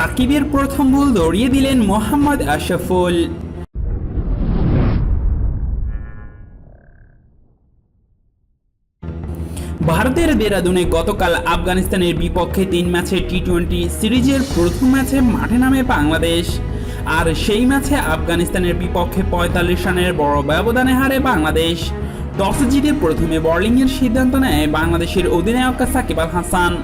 সাকিবের প্রথম বল দৌড়িয়ে দিলেন মোহাম্মদ আশরাফুল। ভারতের দেরাদুনে গতকাল আফগানিস্তানের বিপক্ষে তিন ম্যাচের টি টোয়েন্টি সিরিজের প্রথম ম্যাচে মাঠে নামে বাংলাদেশ। আর সেই ম্যাচে আফগানিস্তানের বিপক্ষে পঁয়তাল্লিশ রানের বড় ব্যবধানে হারে বাংলাদেশ। টস জিতে প্রথমে বোলিংয়ের সিদ্ধান্ত নেয় বাংলাদেশের অধিনায়ক সাকিব আল হাসান।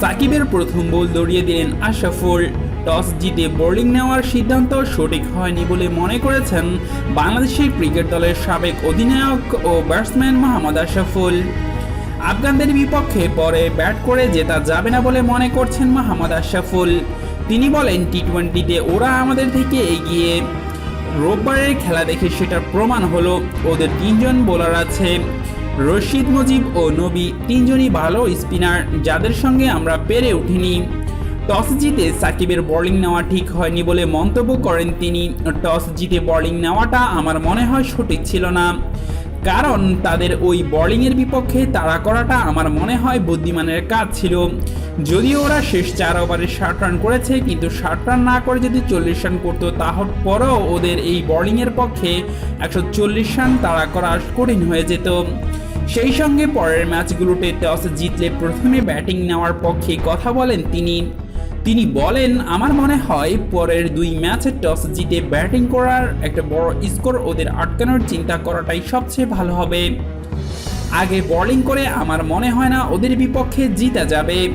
সাকিবের প্রথম বল দৌড়িয়ে দিলেন আশরাফুল। টস জিতে বোলিং নেওয়ার সিদ্ধান্ত সঠিক হয়নি বলে মনে করেছেন বাংলাদেশের ক্রিকেট দলের সাবেক অধিনায়ক ও ব্যাটসম্যান মোহাম্মদ আশরাফুল। আফগানদের বিপক্ষে পরে ব্যাট করে জেতা যাবে না বলে মনে করছেন মোহাম্মদ আশরাফুল। তিনি বলেন টি টোয়েন্টিতে ওরা আমাদের থেকে এগিয়ে। রোববারের খেলা দেখে সেটার প্রমাণ হলো, ওদের তিনজন বোলার আছে। রশিদ মুজিব ও নবী তিনজনই ভালো স্পিনার যাদের সঙ্গে আমরা পেরে উঠিনি। টস জিতে সাকিবের বোলিং নেওয়া ঠিক হয়নি বলে মন্তব্য করেন তিনি। টস জিতে বোলিং নেওয়াটা আমার মনে হয় সঠিক ছিল না। কারণ তাদের ওই বোলিংয়ের বিপক্ষে তাড়া করাটা আমার মনে হয় বুদ্ধিমানের কাজ ছিল। যদিও ওরা শেষ চার ওভারে ষাট রান করেছে, কিন্তু ষাট রান না করে যদি চল্লিশ রান করতো, তারপরেও ওদের এই বোলিংয়ের পক্ষে একশো চল্লিশ রান তাড়া করা কঠিন হয়ে যেত। সেই সঙ্গে পরের ম্যাচগুলোতে টস জিতলে প্রথমে ব্যাটিং নেওয়ার পক্ষে কথা বলেন তিনি। তিনি বলেন, আমার মনে হয় পরের দুই ম্যাচে টস জিতে ব্যাটিং করার একটা বড় স্কোর ওদের আটকানোর চিন্তা করাটাই সবচেয়ে ভালো হবে। আগে বোলিং করে আমার মনে হয় না ওদের বিপক্ষে জিতা যাবে।